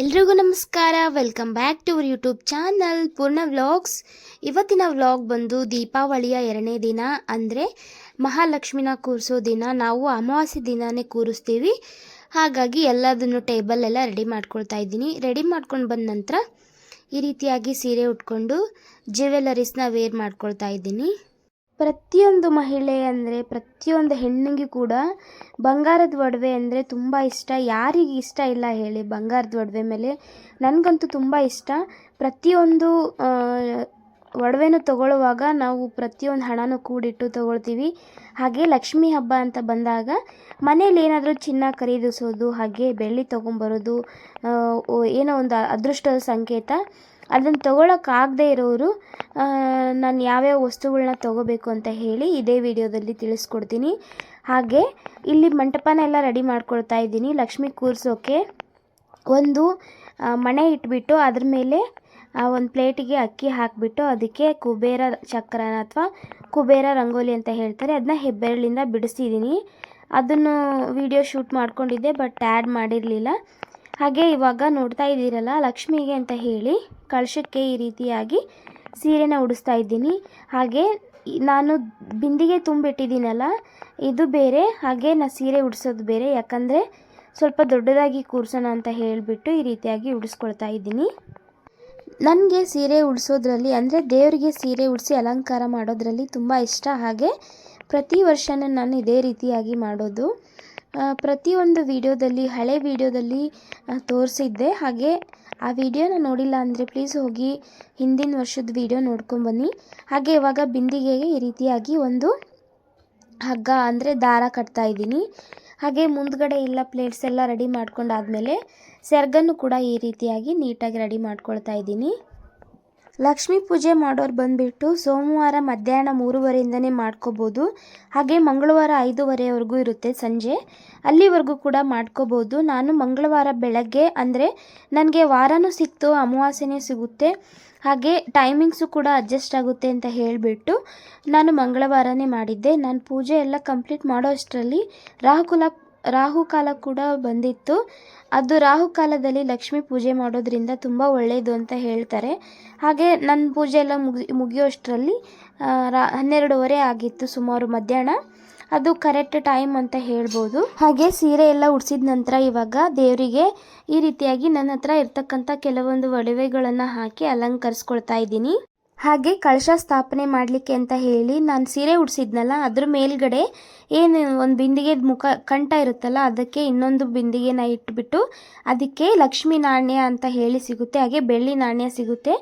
ಎಲ್ರಿಗೂ ನಮಸ್ಕಾರ. Welcome back to our YouTube channel Poorna vlogs ಇವತ್ತಿನ ವ್ಲಾಗ್ ಬಂದು ದೀಪಾವಳಿಯ ಎರಡನೇ ದಿನ, ಅಂದರೆ ಮಹಾಲಕ್ಷ್ಮಿನ ಕೂರಿಸೋ ದಿನ. ನಾವು ಅಮಾವಾಸ್ಯೆ ದಿನನೇ ಕೂರಿಸ್ತೀವಿ. ಹಾಗಾಗಿ ಎಲ್ಲದನ್ನು ಟೇಬಲ್ ಎಲ್ಲ ರೆಡಿ ಮಾಡ್ಕೊಳ್ತಾ ಇದ್ದೀನಿ. ರೆಡಿ ಮಾಡ್ಕೊಂಡು ಬಂದ ನಂತರ ಈ ರೀತಿಯಾಗಿ ಸೀರೆ ಉಟ್ಕೊಂಡು ಜ್ಯುವೆಲರೀಸ್ನ ವೇರ್ ಮಾಡ್ಕೊಳ್ತಾ ಇದ್ದೀನಿ. ಪ್ರತಿಯೊಂದು ಮಹಿಳೆ ಅಂದರೆ ಪ್ರತಿಯೊಂದು ಹೆಣ್ಣಿಗೆ ಕೂಡ ಬಂಗಾರದ ಒಡವೆ ಅಂದರೆ ತುಂಬ ಇಷ್ಟ. ಯಾರಿಗೆ ಇಷ್ಟ ಇಲ್ಲ ಹೇಳಿ ಬಂಗಾರದ ಒಡವೆ ಮೇಲೆ. ನನಗಂತೂ ತುಂಬ ಇಷ್ಟ. ಪ್ರತಿಯೊಂದು ಒಡವೆನೂ ತಗೊಳ್ಳುವಾಗ ನಾವು ಪ್ರತಿಯೊಂದು ಹಣನೂ ಕೂಡಿಟ್ಟು ತಗೊಳ್ತೀವಿ. ಹಾಗೆ ಲಕ್ಷ್ಮಿ ಹಬ್ಬ ಅಂತ ಬಂದಾಗ ಮನೇಲಿ ಏನಾದರೂ ಚಿನ್ನ ಖರೀದಿಸೋದು, ಹಾಗೆ ಬೆಳ್ಳಿ ತೊಗೊಂಬರೋದು ಏನೋ ಒಂದು ಅದೃಷ್ಟದ ಸಂಕೇತ. ಅದನ್ನು ತೊಗೊಳಕ್ಕಾಗದೇ ಇರೋರು ನಾನು ಯಾವ್ಯಾವ ವಸ್ತುಗಳನ್ನ ತೊಗೋಬೇಕು ಅಂತ ಹೇಳಿ ಇದೇ ವಿಡಿಯೋದಲ್ಲಿ ತಿಳಿಸ್ಕೊಡ್ತೀನಿ. ಹಾಗೆ ಇಲ್ಲಿ ಮಂಟಪನ ಎಲ್ಲ ರೆಡಿ ಮಾಡ್ಕೊಳ್ತಾ ಇದ್ದೀನಿ. ಲಕ್ಷ್ಮಿ ಕೂರ್ಸೋಕೆ ಒಂದು ಮಣೆ ಇಟ್ಬಿಟ್ಟು ಅದ್ರ ಮೇಲೆ ಒಂದು ಪ್ಲೇಟಿಗೆ ಅಕ್ಕಿ ಹಾಕಿಬಿಟ್ಟು ಅದಕ್ಕೆ ಕುಬೇರ ಚಕ್ರನ ಅಥವಾ ಕುಬೇರ ರಂಗೋಲಿ ಅಂತ ಹೇಳ್ತಾರೆ. ಅದನ್ನ ಹೆಬ್ಬೆರಳಿಂದ ಬಿಡಿಸಿದ್ದೀನಿ. ಅದನ್ನು ವಿಡಿಯೋ ಶೂಟ್ ಮಾಡ್ಕೊಂಡಿದ್ದೆ, ಬಟ್ ಆ್ಯಡ್ ಮಾಡಿರಲಿಲ್ಲ. ಹಾಗೆ ಇವಾಗ ನೋಡ್ತಾ ಇದ್ದೀರಲ್ಲ ಲಕ್ಷ್ಮಿಗೆ ಅಂತ ಹೇಳಿ ಕಳಶಕ್ಕೆ ಈ ರೀತಿಯಾಗಿ ಸೀರೆನ ಉಡಿಸ್ತಾ ಇದ್ದೀನಿ. ಹಾಗೆ ನಾನು ಬಿಂದಿಗೆ ತುಂಬಿಟ್ಟಿದ್ದೀನಲ್ಲ, ಇದು ಬೇರೆ, ಹಾಗೆ ನಾ ಸೀರೆ ಉಡಿಸೋದು ಬೇರೆ. ಯಾಕಂದರೆ ಸ್ವಲ್ಪ ದೊಡ್ಡದಾಗಿ ಕೂರಿಸೋಣ ಅಂತ ಹೇಳಿಬಿಟ್ಟು ಈ ರೀತಿಯಾಗಿ ಉಡಿಸ್ಕೊಳ್ತಾ ಇದ್ದೀನಿ. ನನಗೆ ಸೀರೆ ಉಡಿಸೋದ್ರಲ್ಲಿ ಅಂದರೆ ದೇವರಿಗೆ ಸೀರೆ ಉಡಿಸಿ ಅಲಂಕಾರ ಮಾಡೋದ್ರಲ್ಲಿ ತುಂಬ ಇಷ್ಟ. ಹಾಗೆ ಪ್ರತಿ ವರ್ಷನೂ ನಾನು ಇದೇ ರೀತಿಯಾಗಿ ಮಾಡೋದು. ಪ್ರತಿಯೊಂದು ವಿಡಿಯೋದಲ್ಲಿ, ಹಳೆ ವಿಡಿಯೋದಲ್ಲಿ ತೋರಿಸಿದ್ದೆ. ಹಾಗೆ ಆ ವಿಡಿಯೋನ ನೋಡಿಲ್ಲ ಅಂದರೆ ಪ್ಲೀಸ್ ಹೋಗಿ ಹಿಂದಿನ ವರ್ಷದ ವಿಡಿಯೋ ನೋಡ್ಕೊಂಬನ್ನಿ ಹಾಗೆ ಇವಾಗ ಬಿಂದಿಗೆಗೆ ಈ ರೀತಿಯಾಗಿ ಒಂದು ಹಗ್ಗ ಅಂದರೆ ದಾರ ಕಟ್ತಾ ಇದ್ದೀನಿ. ಹಾಗೆ ಮುಂದ್ಗಡೆ ಎಲ್ಲ ಪ್ಲೇಟ್ಸ್ ಎಲ್ಲ ರೆಡಿ ಮಾಡ್ಕೊಂಡಾದ್ಮೇಲೆ ಸೆರ್ಗನ್ನು ಕೂಡ ಈ ರೀತಿಯಾಗಿ ನೀಟಾಗಿ ರೆಡಿ ಮಾಡ್ಕೊಳ್ತಾ ಇದ್ದೀನಿ. ಲಕ್ಷ್ಮೀ ಪೂಜೆ ಮಾಡೋರು ಬಂದ್ಬಿಟ್ಟು ಸೋಮವಾರ ಮಧ್ಯಾಹ್ನ ಮೂರುವರೆಯಿಂದನೇ ಮಾಡ್ಕೋಬೋದು. ಹಾಗೆ ಮಂಗಳವಾರ ಐದೂವರೆವರೆಗೂ ಇರುತ್ತೆ ಸಂಜೆ. ಅಲ್ಲಿವರೆಗೂ ಕೂಡ ಮಾಡ್ಕೋಬೋದು. ನಾನು ಮಂಗಳವಾರ ಬೆಳಗ್ಗೆ ಅಂದರೆ ನನಗೆ ವಾರನೂ ಸಿಕ್ತು, ಅಮಾವಾಸ್ಯೆನೇ ಸಿಗುತ್ತೆ. ಹಾಗೆ ಟೈಮಿಂಗ್ಸು ಕೂಡ ಅಡ್ಜಸ್ಟ್ ಆಗುತ್ತೆ ಅಂತ ಹೇಳಿಬಿಟ್ಟು ನಾನು ಮಂಗಳವಾರನೇ ಮಾಡಿದ್ದೆ. ನಾನು ಪೂಜೆ ಎಲ್ಲ ಕಂಪ್ಲೀಟ್ ಮಾಡೋ ಅಷ್ಟರಲ್ಲಿ ರಾಹುಕುಲ ರಾಹುಕಾಲ ಕೂಡ ಬಂದಿತ್ತು. ಅದು ರಾಹುಕಾಲದಲ್ಲಿ ಲಕ್ಷ್ಮಿ ಪೂಜೆ ಮಾಡೋದ್ರಿಂದ ತುಂಬ ಒಳ್ಳೆಯದು ಅಂತ ಹೇಳ್ತಾರೆ. ಹಾಗೆ ನನ್ನ ಪೂಜೆ ಎಲ್ಲ ಮುಗಿ ಮುಗಿಯೋಷ್ಟರಲ್ಲಿ ರಾ, ಹನ್ನೆರಡುವರೆ ಆಗಿತ್ತು ಸುಮಾರು ಮಧ್ಯಾಹ್ನ. ಅದು ಕರೆಕ್ಟ್ ಟೈಮ್ ಅಂತ ಹೇಳ್ಬೋದು. ಹಾಗೆ ಸೀರೆ ಎಲ್ಲ ಉಡಿಸಿದ ನಂತರ ಇವಾಗ ದೇವರಿಗೆ ಈ ರೀತಿಯಾಗಿ ನನ್ನ ಹತ್ರ ಇರ್ತಕ್ಕಂಥ ಕೆಲವೊಂದು ಒಡವೆಗಳನ್ನು ಹಾಕಿ ಅಲಂಕರಿಸ್ಕೊಳ್ತಾ ಇದ್ದೀನಿ. ಹಾಗೆ ಕಳಶ ಸ್ಥಾಪನೆ ಮಾಡಲಿಕ್ಕೆ ಅಂತ ಹೇಳಿ ನಾನು ಸೀರೆ ಉಡ್ಸಿದ್ನಲ್ಲ, ಅದ್ರ ಮೇಲ್ಗಡೆ ಏನು ಒಂದು ಬಿಂದಿಗೆ ಮುಖ, ಕಂಠ ಇರುತ್ತಲ್ಲ, ಅದಕ್ಕೆ ಇನ್ನೊಂದು ಬಿಂದಿಗೆನ ಇಟ್ಬಿಟ್ಟು ಅದಕ್ಕೆ ಲಕ್ಷ್ಮೀ ನಾಣ್ಯ ಅಂತ ಹೇಳಿ ಸಿಗುತ್ತೆ, ಹಾಗೆ ಬೆಳ್ಳಿ ನಾಣ್ಯ ಸಿಗುತ್ತೆ,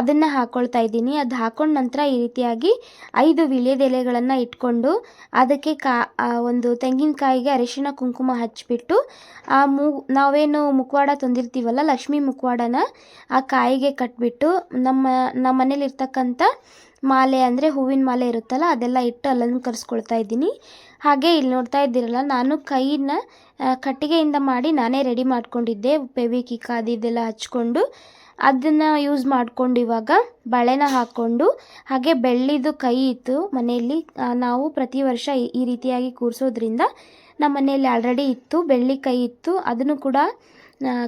ಅದನ್ನು ಹಾಕ್ಕೊಳ್ತಾ ಇದ್ದೀನಿ. ಅದು ಹಾಕೊಂಡ ನಂತರ ಈ ರೀತಿಯಾಗಿ ಐದು ವಿಳ್ಯದೆಲೆಗಳನ್ನು ಇಟ್ಕೊಂಡು ಅದಕ್ಕೆ ಕಾ ಒಂದು ತೆಂಗಿನಕಾಯಿಗೆ ಅರಿಶಿನ ಕುಂಕುಮ ಹಚ್ಚಿಬಿಟ್ಟು ಆ ಮೂ, ನಾವೇನು ಮುಖವಾಡ ತಂದಿರ್ತೀವಲ್ಲ, ಲಕ್ಷ್ಮೀ ಮುಖವಾಡನ ಆ ಕಾಯಿಗೆ ಕಟ್ಬಿಟ್ಟು ನಮ್ಮ ನಮ್ಮ ಮನೇಲಿ ಇರ್ತಕ್ಕಂಥ ಮಾಲೆ ಅಂದರೆ ಹೂವಿನ ಮಾಲೆ ಇರುತ್ತಲ್ಲ, ಅದೆಲ್ಲ ಇಟ್ಟು ಅಲಂಕರಿಸ್ಕೊಳ್ತಾ ಇದ್ದೀನಿ. ಹಾಗೆ ಇಲ್ಲಿ ನೋಡ್ತಾ ಇದ್ದೀರಲ್ಲ, ನಾನು ಕೈನ ಕಟ್ಟಿಗೆಯಿಂದ ಮಾಡಿ ನಾನೇ ರೆಡಿ ಮಾಡ್ಕೊಂಡಿದ್ದೆ ಪೆವಿಕಿಕ್ ಅದು ಇದೆಲ್ಲ ಹಚ್ಕೊಂಡು. ಅದನ್ನು ಯೂಸ್ ಮಾಡಿಕೊಂಡು ಇವಾಗ ಬಳೆನ ಹಾಕ್ಕೊಂಡು, ಹಾಗೆ ಬೆಳ್ಳಿದು ಕೈ ಇತ್ತು ಮನೆಯಲ್ಲಿ. ನಾವು ಪ್ರತಿ ವರ್ಷ ಈ- ರೀತಿಯಾಗಿ ಕೂರಿಸೋದ್ರಿಂದ ನಮ್ಮ ಮನೆಯಲ್ಲಿ ಆಲ್ರೆಡಿ ಇತ್ತು, ಬೆಳ್ಳಿ ಕೈ ಇತ್ತು. ಅದನ್ನು ಕೂಡ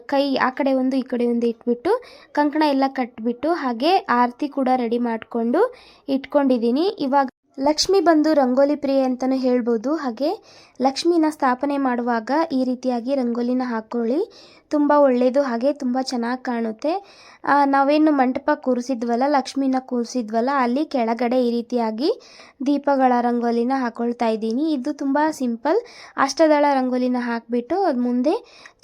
ಕೈ ಆ ಕಡೆ ಒಂದು, ಈ ಕಡೆ ಒಂದು ಇಟ್ಬಿಟ್ಟು ಕಂಕಣ ಎಲ್ಲ ಕಟ್ಬಿಟ್ಟು ಹಾಗೆ ಆರತಿ ಕೂಡ ರೆಡಿ ಮಾಡಿಕೊಂಡು ಇಟ್ಕೊಂಡಿದ್ದೀನಿ. ಇವಾಗ ಲಕ್ಷ್ಮಿ ಬಂದು ರಂಗೋಲಿ ಪ್ರಿಯೆ ಅಂತಲೂ ಹೇಳ್ಬೋದು. ಹಾಗೆ ಲಕ್ಷ್ಮಿನ ಸ್ಥಾಪನೆ ಮಾಡುವಾಗ ಈ ರೀತಿಯಾಗಿ ರಂಗೋಲಿನ ಹಾಕ್ಕೊಳ್ಳಿ ತುಂಬ ಒಳ್ಳೆಯದು ಹಾಗೆ ತುಂಬ ಚೆನ್ನಾಗಿ ಕಾಣುತ್ತೆ. ನಾವೇನು ಮಂಟಪ ಕೂರಿಸಿದ್ವಲ್ಲ, ಲಕ್ಷ್ಮಿನ ಕೂರಿಸಿದ್ವಲ್ಲ, ಅಲ್ಲಿ ಕೆಳಗಡೆ ಈ ರೀತಿಯಾಗಿ ದೀಪಗಳ ರಂಗೋಲಿನ ಹಾಕ್ಕೊಳ್ತಾ ಇದ್ದೀನಿ. ಇದು ತುಂಬ ಸಿಂಪಲ್. ಅಷ್ಟದಳ ರಂಗೋಲಿನ ಹಾಕಿಬಿಟ್ಟು ಅದು ಮುಂದೆ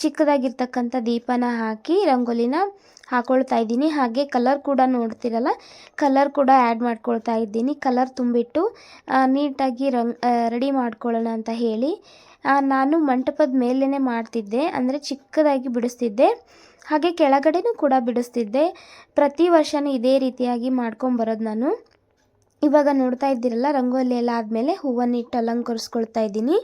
ಚಿಕ್ಕದಾಗಿರ್ತಕ್ಕಂಥ ದೀಪನ ಹಾಕಿ ರಂಗೋಲಿನ ಹಾಕೊಳ್ತಾ ಇದ್ದೀನಿ. ಹಾಗೆ ಕಲರ್ ಕೂಡ ನೋಡ್ತಿರಲ್ಲ? ಕಲರ್ ಕೂಡ ಆ್ಯಡ್ ಮಾಡ್ಕೊಳ್ತಾ ಇದ್ದೀನಿ. ಕಲರ್ ತುಂಬಿಟ್ಟು ನೀಟಾಗಿ ರಂಗ್ ರೆಡಿ ಮಾಡ್ಕೊಳ್ಳೋಣ ಅಂತ ಹೇಳಿ. ನಾನು ಮಂಟಪದ ಮೇಲೇ ಮಾಡ್ತಿದ್ದೆ. ಅಂದರೆ ಚಿಕ್ಕದಾಗಿ ಬಿಡಿಸ್ತಿದ್ದೆ. ಹಾಗೆ ಕೆಳಗಡೆನೂ ಕೂಡ ಬಿಡಿಸ್ತಿದ್ದೆ. ಪ್ರತಿ ವರ್ಷವೂ ಇದೇ ರೀತಿಯಾಗಿ ಮಾಡ್ಕೊಂಬರೋದು ನಾನು. ಇವಾಗ ನೋಡ್ತಾ ಇದ್ದೀರಲ್ಲ, ರಂಗೋಲಿ ಎಲ್ಲ ಆದಮೇಲೆ ಹೂವನ್ನಿಟ್ಟು ಅಲಂಕರಿಸ್ಕೊಳ್ತಾ ಇದ್ದೀನಿ.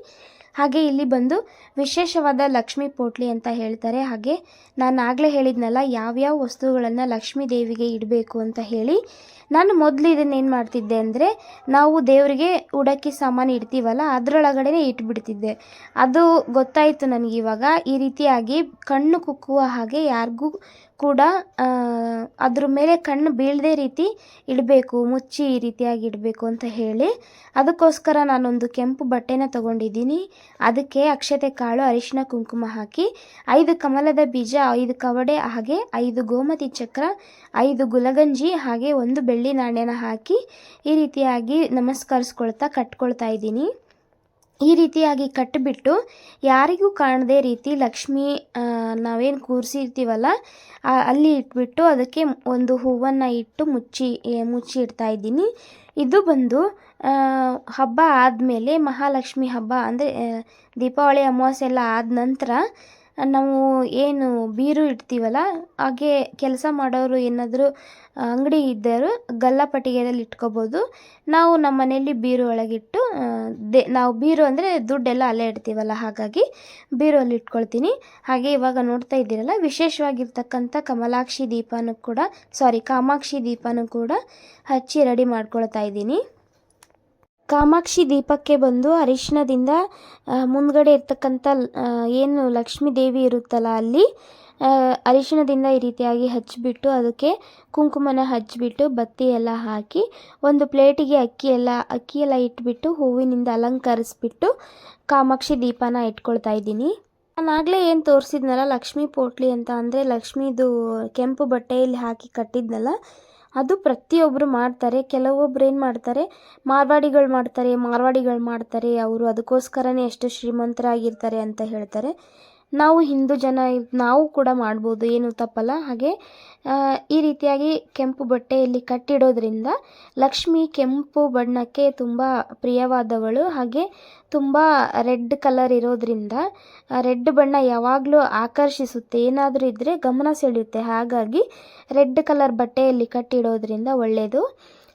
ಹಾಗೆ ಇಲ್ಲಿ ಬಂದು ವಿಶೇಷವಾದ ಲಕ್ಷ್ಮಿ ಪೋಟ್ಲಿ ಅಂತ ಹೇಳ್ತಾರೆ. ಹಾಗೆ ನಾನು ಆಗಲೇ ಹೇಳಿದ್ನಲ್ಲ, ಯಾವ್ಯಾವ ವಸ್ತುಗಳನ್ನು ಲಕ್ಷ್ಮೀ ದೇವಿಗೆ ಇಡಬೇಕು ಅಂತ ಹೇಳಿ ನಾನು ಮೊದಲು ಇದನ್ನೇನು ಮಾಡ್ತಿದ್ದೆ ಅಂದರೆ, ನಾವು ದೇವರಿಗೆ ಉಡಕ್ಕಿ ಸಾಮಾನು ಇಡ್ತೀವಲ್ಲ ಅದರೊಳಗಡೆ ಇಟ್ಬಿಡ್ತಿದ್ದೆ. ಅದು ಗೊತ್ತಾಯಿತು ನನಗಿವಾಗ ಈ ರೀತಿಯಾಗಿ ಕಣ್ಣು ಕುಕ್ಕುವ ಹಾಗೆ ಯಾರಿಗೂ ಕೂಡ ಅದ್ರ ಮೇಲೆ ಕಣ್ಣು ಬೀಳದೇ ರೀತಿ ಇಡಬೇಕು, ಮುಚ್ಚಿ ಈ ರೀತಿಯಾಗಿ ಇಡಬೇಕು ಅಂತ ಹೇಳಿ. ಅದಕ್ಕೋಸ್ಕರ ನಾನೊಂದು ಕೆಂಪು ಬಟ್ಟೆನ ತಗೊಂಡಿದ್ದೀನಿ. ಅದಕ್ಕೆ ಅಕ್ಷತೆ ಕಾಳು, ಅರಿಶಿನ ಕುಂಕುಮ ಹಾಕಿ, ಐದು ಕಮಲದ ಬೀಜ, ಐದು ಕವಡೆ, ಹಾಗೆ ಐದು ಗೋಮತಿ ಚಕ್ರ, ಐದು ಗುಲಗಂಜಿ, ಹಾಗೆ ಒಂದು ಬೆಳ್ಳಿ ನಾಣ್ಯನ ಹಾಕಿ ಈ ರೀತಿಯಾಗಿ ನಮಸ್ಕರಿಸ್ಕೊಳ್ತಾ, ಕಟ್ಕೊಳ್ತಾ ಇದ್ದೀನಿ. ಈ ರೀತಿಯಾಗಿ ಕಟ್ಟಿಬಿಟ್ಟು ಯಾರಿಗೂ ಕಾಣದೇ ರೀತಿ ಲಕ್ಷ್ಮಿ ನಾವೇನು ಕೂರಿಸಿರ್ತೀವಲ್ಲ ಅಲ್ಲಿ ಇಟ್ಬಿಟ್ಟು ಅದಕ್ಕೆ ಒಂದು ಹೂವನ್ನು ಇಟ್ಟು ಮುಚ್ಚಿ ಮುಚ್ಚಿ ಇಡ್ತಾ ಇದ್ದೀನಿ. ಇದು ಬಂದು ಹಬ್ಬ ಆದಮೇಲೆ ಮಹಾಲಕ್ಷ್ಮಿ ಹಬ್ಬ ಅಂದರೆ ದೀಪಾವಳಿ ಅಮಾವಾಸ್ಯೆ ಎಲ್ಲ ಆದ ನಂತರ ನಾವು ಏನು ಬೀರು ಇಡ್ತೀವಲ್ಲ, ಹಾಗೆ ಕೆಲಸ ಮಾಡೋರು ಏನಾದರೂ ಅಂಗಡಿ ಇದ್ದರು ಗಲ್ಲಾಪಟ್ಟಿಗೆದಲ್ಲಿ ಇಟ್ಕೋಬೋದು. ನಾವು ನಮ್ಮ ಮನೆಯಲ್ಲಿ ಬೀರು ಒಳಗಿಟ್ಟು ದೇ, ನಾವು ಬೀರು ಅಂದರೆ ದುಡ್ಡೆಲ್ಲ ಅಲ್ಲೇ ಇಡ್ತೀವಲ್ಲ, ಹಾಗಾಗಿ ಬೀರು ಅಲ್ಲಿ ಇಟ್ಕೊಳ್ತೀನಿ. ಹಾಗೆ ಇವಾಗ ನೋಡ್ತಾ ಇದ್ದೀರಲ್ಲ, ವಿಶೇಷವಾಗಿರ್ತಕ್ಕಂಥ ಕಮಲಾಕ್ಷಿ ದೀಪನೂ ಕೂಡ ಸಾರಿ ಕಾಮಾಕ್ಷಿ ದೀಪನೂ ಕೂಡ ಹಚ್ಚಿ ರೆಡಿ ಮಾಡ್ಕೊಳ್ತಾ ಇದ್ದೀನಿ. ಕಾಮಾಕ್ಷಿ ದೀಪಕ್ಕೆ ಬಂದು ಅರಿಶಿಣದಿಂದ ಮುಂದ್ಗಡೆ ಇರ್ತಕ್ಕಂಥ ಏನು ಲಕ್ಷ್ಮೀ ದೇವಿ ಇರುತ್ತಲ್ಲ ಅಲ್ಲಿ ಅರಿಶಿಣದಿಂದ ಈ ರೀತಿಯಾಗಿ ಹಚ್ಚಿಬಿಟ್ಟು ಅದಕ್ಕೆ ಕುಂಕುಮನ ಹಚ್ಚಿಬಿಟ್ಟು ಬತ್ತಿ ಎಲ್ಲ ಹಾಕಿ, ಒಂದು ಪ್ಲೇಟಿಗೆ ಅಕ್ಕಿ ಎಲ್ಲ ಅಕ್ಕಿ ಎಲ್ಲ ಇಟ್ಬಿಟ್ಟು ಹೂವಿನಿಂದ ಅಲಂಕರಿಸ್ಬಿಟ್ಟು ಕಾಮಾಕ್ಷಿ ದೀಪನ ಇಟ್ಕೊಳ್ತಾ ಇದ್ದೀನಿ. ನಾನಾಗಲೇ ಏನು ತೋರಿಸಿದ್ನಲ್ಲ ಲಕ್ಷ್ಮೀ ಪೋಟ್ಲಿ ಅಂತ ಅಂದರೆ ಲಕ್ಷ್ಮೀದು ಕೆಂಪು ಬಟ್ಟೆಯಲ್ಲಿ ಹಾಕಿ ಕಟ್ಟಿದ್ನಲ್ಲ ಅದು ಪ್ರತಿಯೊಬ್ಬರು ಮಾಡ್ತಾರೆ. ಕೆಲವೊಬ್ರು ಏನು ಮಾಡ್ತಾರೆ? ಮಾರ್ವಾಡಿಗಳು ಮಾಡ್ತಾರೆ ಮಾರ್ವಾಡಿಗಳು ಮಾಡ್ತಾರೆ. ಅವರು ಅದಕ್ಕೋಸ್ಕರನೇ ಎಷ್ಟು ಶ್ರೀಮಂತರಾಗಿರ್ತಾರೆ ಅಂತ ಹೇಳ್ತಾರೆ. ನಾವು ಹಿಂದೂ ಜನ ನಾವು ಕೂಡ ಮಾಡ್ಬೋದು, ಏನು ತಪ್ಪಲ್ಲ. ಹಾಗೆ ಈ ರೀತಿಯಾಗಿ ಕೆಂಪು ಬಟ್ಟೆಯಲ್ಲಿ ಕಟ್ಟಿಡೋದ್ರಿಂದ ಲಕ್ಷ್ಮಿ ಕೆಂಪು ಬಣ್ಣಕ್ಕೆ ತುಂಬ ಪ್ರಿಯವಾದವಳು. ಹಾಗೆ, ತುಂಬ ರೆಡ್ ಕಲರ್ ಇರೋದ್ರಿಂದ ರೆಡ್ ಬಣ್ಣ ಯಾವಾಗಲೂ ಆಕರ್ಷಿಸುತ್ತೆ. ಏನಾದರೂ ಇದ್ದರೆ ಗಮನ ಸೆಳೆಯುತ್ತೆ. ಹಾಗಾಗಿ, ರೆಡ್ ಕಲರ್ ಬಟ್ಟೆಯಲ್ಲಿ ಕಟ್ಟಿಡೋದ್ರಿಂದ ಒಳ್ಳೆಯದು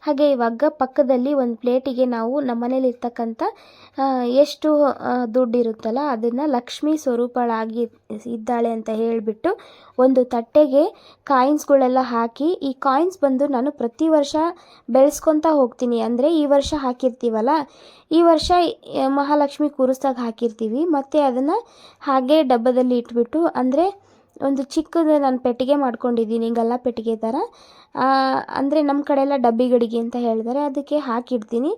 ಹಾಗೆ ಇವಾಗ ಪಕ್ಕದಲ್ಲಿ ಒಂದು ಪ್ಲೇಟಿಗೆ ನಾವು ನಮ್ಮನೇಲಿ ಇರ್ತಕ್ಕಂಥ ಆ, ಎಷ್ಟು ದುಡ್ಡಿರುತ್ತಲ್ಲ ಅದನ್ನು ಲಕ್ಷ್ಮೀ ಸ್ವರೂಪಳಾಗಿ ಇದ್ದಾಳೆ ಅಂತ ಹೇಳಿಬಿಟ್ಟು ಒಂದು ತಟ್ಟೆಗೆ ಕಾಯಿನ್ಸ್ಗಳೆಲ್ಲ ಹಾಕಿ ಈ ಕಾಯಿನ್ಸ್ ಬಂದು ನಾನು ಪ್ರತಿ ವರ್ಷ ಬೆಳೆಸ್ಕೊತಾ ಹೋಗ್ತೀನಿ. ಅಂದರೆ ಈ ವರ್ಷ ಹಾಕಿರ್ತೀವಲ್ಲ ಈ ವರ್ಷ ಮಹಾಲಕ್ಷ್ಮಿ ಕೂರಿಸ್ದಾಗ ಹಾಕಿರ್ತೀವಿ. ಮತ್ತು ಅದನ್ನು ಹಾಗೆ ಡಬ್ಬದಲ್ಲಿ ಇಟ್ಬಿಟ್ಟು ಅಂದರೆ ಒಂದು ಚಿಕ್ಕದು ನಾನು ಪೆಟ್ಟಿಗೆ ಮಾಡ್ಕೊಂಡಿದ್ದೀನಿ. ಗಲ್ಲ ಪೆಟ್ಟಿಗೆ ಥರ. ಅಂದರೆ ನಮ್ಮ ಕಡೆಯೆಲ್ಲ ಎಲ್ಲ ಡಬ್ಬಿ ಗಡಿಗೆ ಅಂತ ಹೇಳಿದರೆ ಅದಕ್ಕೆ ಹಾಕಿಡ್ತೀನಿ.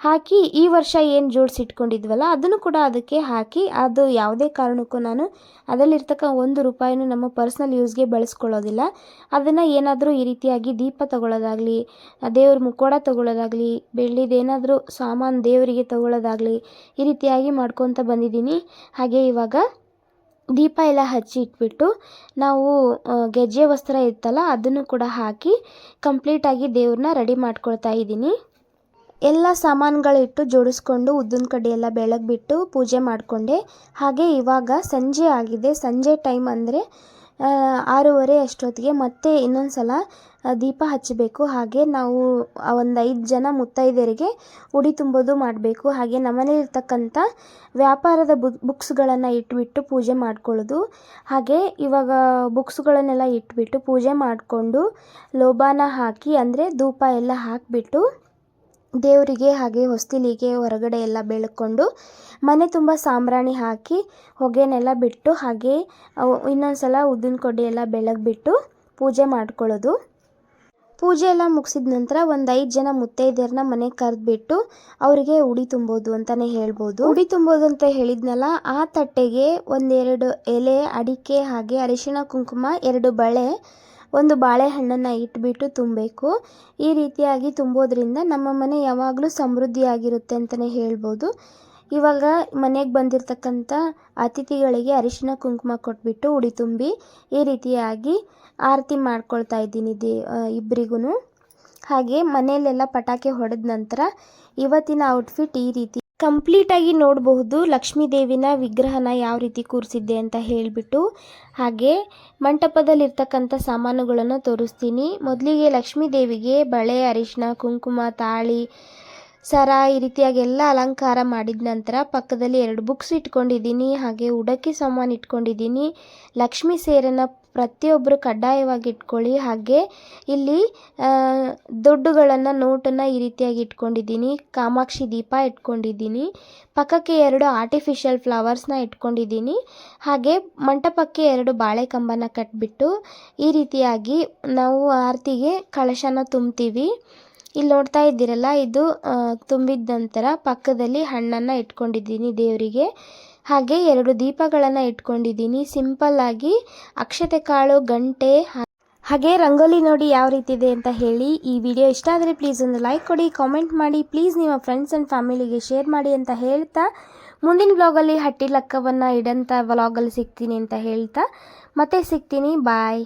ಹಾಕಿ ಈ ವರ್ಷ ಏನು ಜೋಡಿಸಿಟ್ಕೊಂಡಿದ್ವಲ್ಲ ಅದನ್ನು ಕೂಡ ಅದಕ್ಕೆ ಹಾಕಿ ಅದು ಯಾವುದೇ ಕಾರಣಕ್ಕೂ ನಾನು ಅದರಲ್ಲಿರ್ತಕ್ಕ ಒಂದು ರೂಪಾಯಿನೂ ನಮ್ಮ ಪರ್ಸ್ನಲ್ ಯೂಸ್ಗೆ ಬಳಸ್ಕೊಳ್ಳೋದಿಲ್ಲ. ಅದನ್ನು ಏನಾದರೂ ಈ ರೀತಿಯಾಗಿ ದೀಪ ತಗೊಳ್ಳೋದಾಗಲಿ, ದೇವ್ರ ಮುಖೋಡ ತಗೊಳ್ಳೋದಾಗಲಿ ಬೆಳ್ಳಿದೇನಾದರೂ ಸಾಮಾನು ದೇವರಿಗೆ ತಗೊಳ್ಳೋದಾಗಲಿ ಈ ರೀತಿಯಾಗಿ ಮಾಡ್ಕೊತ ಬಂದಿದ್ದೀನಿ. ಹಾಗೆ ಇವಾಗ ದೀಪ ಎಲ್ಲ ಹಚ್ಚಿ ಇಟ್ಬಿಟ್ಟು ನಾವು ಗೆಜ್ಜೆ ವಸ್ತ್ರ ಇತ್ತಲ್ಲ, ಅದನ್ನು ಕೂಡ ಹಾಕಿ ಕಂಪ್ಲೀಟಾಗಿ ದೇವ್ರನ್ನ ರೆಡಿ ಮಾಡ್ಕೊಳ್ತಾ ಇದ್ದೀನಿ. ಎಲ್ಲ ಸಾಮಾನುಗಳಿಟ್ಟು ಜೋಡಿಸ್ಕೊಂಡು ಉದ್ದಿನ ಕಡ್ಡಿ ಎಲ್ಲ ಬೆಳಗ್ಬಿಟ್ಟು ಪೂಜೆ ಮಾಡಿಕೊಂಡೆ. ಹಾಗೆ ಇವಾಗ ಸಂಜೆ ಆಗಿದೆ. ಸಂಜೆ ಟೈಮ್ ಅಂದರೆ ಆರೂವರೆ ಅಷ್ಟೊತ್ತಿಗೆ ಮತ್ತೆ ಇನ್ನೊಂದು ಸಲ ದೀಪ ಹಚ್ಚಬೇಕು. ಹಾಗೆ ನಾವು ಒಂದು ಐದು ಜನ ಮುತ್ತೈದೆಯರಿಗೆ ಉಡಿ ತುಂಬೋದು ಮಾಡಬೇಕು. ಹಾಗೆ ನಮ್ಮನೇಲಿರ್ತಕ್ಕಂಥ ವ್ಯಾಪಾರದ ಬುಕ್ ಬುಕ್ಸ್ಗಳನ್ನು ಇಟ್ಬಿಟ್ಟು ಪೂಜೆ ಮಾಡ್ಕೊಳ್ಳೋದು. ಹಾಗೆ ಇವಾಗ ಬುಕ್ಸ್ಗಳನ್ನೆಲ್ಲ ಇಟ್ಬಿಟ್ಟು ಪೂಜೆ ಮಾಡಿಕೊಂಡು ಲೋಬಾನ ಹಾಕಿ, ಅಂದರೆ ಧೂಪ ಎಲ್ಲ ಹಾಕಿಬಿಟ್ಟು ದೇವರಿಗೆ ಹಾಗೆ ಹೊಸ್ತಿಲಿಗೆ ಹೊರಗಡೆ ಎಲ್ಲ ಬೆಳ್ಕೊಂಡು ಮನೆ ತುಂಬ ಸಾಂಬ್ರಾಣಿ ಹಾಕಿ ಹೊಗೆನೆಲ್ಲ ಬಿಟ್ಟು ಹಾಗೆ ಇನ್ನೊಂದು ಸಲ ಉದ್ದಿನ ಕೊಡ್ಡಿ ಎಲ್ಲ ಬೆಳಗ್ಬಿಟ್ಟು ಪೂಜೆ ಮಾಡ್ಕೊಳ್ಳೋದು. ಪೂಜೆ ಎಲ್ಲ ಮುಗಿಸಿದ ನಂತರ ಒಂದು ಐದು ಜನ ಮುತ್ತೈದೆಯರನ್ನ ಮನೆಗೆ ಕರೆದ್ಬಿಟ್ಟು ಅವರಿಗೆ ಉಡಿ ತುಂಬೋದು ಅಂತಲೇ ಹೇಳ್ಬೋದು. ಉಡಿ ತುಂಬೋದು ಅಂತ ಹೇಳಿದ್ನಲ್ಲ, ಆ ತಟ್ಟೆಗೆ ಒಂದೆರಡು ಎಲೆ, ಅಡಿಕೆ ಹಾಗೆ ಅರಿಶಿಣ, ಕುಂಕುಮ, ಎರಡು ಬಳೆ, ಒಂದು ಬಾಳೆಹಣ್ಣನ್ನು ಇಟ್ಬಿಟ್ಟು ತುಂಬಬೇಕು. ಈ ರೀತಿಯಾಗಿ ತುಂಬೋದ್ರಿಂದ ನಮ್ಮ ಮನೆ ಯಾವಾಗಲೂ ಸಮೃದ್ಧಿಯಾಗಿರುತ್ತೆ ಅಂತಲೇ ಹೇಳ್ಬೋದು. ಇವಾಗ ಮನೆಗೆ ಬಂದಿರತಕ್ಕಂಥ ಅತಿಥಿಗಳಿಗೆ ಅರಿಶಿನ ಕುಂಕುಮ ಕೊಟ್ಬಿಟ್ಟು ಉಡಿ ತುಂಬಿ ಈ ರೀತಿಯಾಗಿ ಆರತಿ ಮಾಡ್ಕೊಳ್ತಾ ಇದ್ದೀನಿ ದೇ ಇಬ್ಬರಿಗೂ ಹಾಗೆ ಮನೆಯಲ್ಲೆಲ್ಲ ಪಟಾಕಿ ಹೊಡೆದ ನಂತರ ಇವತ್ತಿನ ಔಟ್ಫಿಟ್ ಈ ರೀತಿ. ಕಂಪ್ಲೀಟಾಗಿ ನೋಡಬಹುದು ಲಕ್ಷ್ಮೀ ದೇವಿನ ವಿಗ್ರಹನ ಯಾವ ರೀತಿ ಕೂರಿಸಿದ್ದೆ ಅಂತ ಹೇಳಿಬಿಟ್ಟು. ಹಾಗೆ ಮಂಟಪದಲ್ಲಿರ್ತಕ್ಕಂಥ ಸಾಮಾನುಗಳನ್ನು ತೋರಿಸ್ತೀನಿ. ಮೊದಲಿಗೆ ಲಕ್ಷ್ಮೀ ದೇವಿಗೆ ಬಳೆ, ಅರಿಶಿನ, ಕುಂಕುಮ, ತಾಳಿ ಸರ, ಈ ರೀತಿಯಾಗಿ ಎಲ್ಲ ಅಲಂಕಾರ ಮಾಡಿದ ನಂತರ ಪಕ್ಕದಲ್ಲಿ ಎರಡು ಬುಕ್ಸ್ ಇಟ್ಕೊಂಡಿದ್ದೀನಿ. ಹಾಗೆ ಉಡಕ್ಕೆ ಸಾಮಾನು ಇಟ್ಕೊಂಡಿದ್ದೀನಿ. ಲಕ್ಷ್ಮೀ ಸೇರನ್ನು ಪ್ರತಿಯೊಬ್ಬರು ಕಡ್ಡಾಯವಾಗಿ ಇಟ್ಕೊಳ್ಳಿ. ಹಾಗೆ ಇಲ್ಲಿ ದುಡ್ಡುಗಳನ್ನು ನೋಟನ್ನು ಈ ರೀತಿಯಾಗಿ ಇಟ್ಕೊಂಡಿದ್ದೀನಿ. ಕಾಮಾಕ್ಷಿ ದೀಪ ಇಟ್ಕೊಂಡಿದ್ದೀನಿ. ಪಕ್ಕಕ್ಕೆ ಎರಡು ಆರ್ಟಿಫಿಷಿಯಲ್ ಫ್ಲವರ್ಸ್ನ ಇಟ್ಕೊಂಡಿದ್ದೀನಿ. ಹಾಗೆ ಮಂಟಪಕ್ಕೆ ಎರಡು ಬಾಳೆಕಂಬನ ಕಟ್ಬಿಟ್ಟು ಈ ರೀತಿಯಾಗಿ ನಾವು ಆರತಿಗೆ ಕಳಶನ ತುಂಬ್ತೀವಿ ಇಲ್ಲಿ ನೋಡ್ತಾ ಇದ್ದೀರಲ್ಲ, ಇದು ತುಂಬಿದ ನಂತರ ಪಕ್ಕದಲ್ಲಿ ಹಣ್ಣನ್ನು ಇಟ್ಕೊಂಡಿದ್ದೀನಿ ದೇವರಿಗೆ. ಹಾಗೆ ಎರಡು ದೀಪಗಳನ್ನು ಇಟ್ಕೊಂಡಿದ್ದೀನಿ. ಸಿಂಪಲ್ ಆಗಿ ಅಕ್ಷತೆ ಕಾಳು, ಗಂಟೆ ಹಾಗೆ ರಂಗೋಲಿ ನೋಡಿ ಯಾವ ರೀತಿ ಇದೆ ಅಂತ ಹೇಳಿ ಈ ವಿಡಿಯೋ ಇಷ್ಟ ಆದರೆ ಪ್ಲೀಸ್ ಒಂದು ಲೈಕ್ ಕೊಡಿ ಕಾಮೆಂಟ್ ಮಾಡಿ ಪ್ಲೀಸ್ ನಿಮ್ಮ ಫ್ರೆಂಡ್ಸ್ ಆ್ಯಂಡ್ ಫ್ಯಾಮಿಲಿಗೆ ಶೇರ್ ಮಾಡಿ ಅಂತ ಹೇಳ್ತಾ ಮುಂದಿನ ವ್ಲಾಗಲ್ಲಿ ಹಟ್ಟಿ ಲಕ್ಕವನ್ನು ಇಡಂಥ ವ್ಲಾಗಲ್ಲಿ ಸಿಗ್ತೀನಿ ಅಂತ ಹೇಳ್ತಾ ಮತ್ತೆ ಸಿಗ್ತೀನಿ ಬಾಯ್